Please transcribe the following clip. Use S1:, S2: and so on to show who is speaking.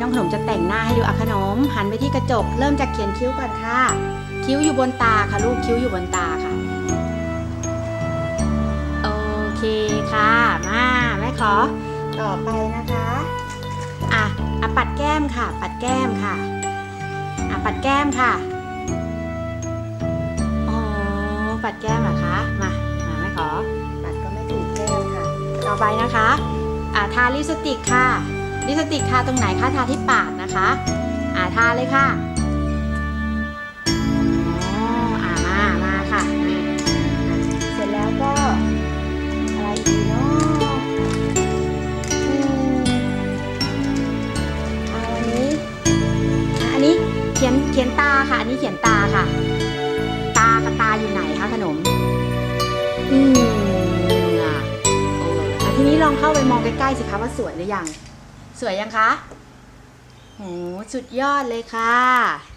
S1: น้องขนมจะแต่งหน้าให้ดูอะขนม หันไปที่กระจก เริ่มจากเขียนคิ้วก่อนค่ะ คิ้วอยู่บนตาค่ะลูกคิ้วอยู่บนตาค่ะ โอเคค่ะ มาแม่ขอ ต่อไปนะคะ อะอะปัดแก้มค่ะ ปัดแก้มค่ะ อะปัดแก้มค่ะอ๋อปัดแก้มเหรอคะ มา มาแม่ขอ ปัดก็ไม่ถูกแก้มค่ะ ต่อไปนะคะ อะทาลิปสติกค่ะ ลิปสติกทาตรงไหนคะทาที่ปากนะคะอ่าทาเลยค่ะอ๋ออ่ามามาค่ะ เสร็จแล้วก็อะไรอีกเนาะอืมเอาอันนี้อันนี้เขียนเขียนตาค่ะ อันนี้เขียนตาค่ะ ตากับตาอยู่ไหนคะขนม อืมอะโอ้อะทีนี้ลองเข้าไปมองใกล้ๆสิคะว่าสวยหรือยัง สวยยังคะโหสุดยอดเลยค่ะ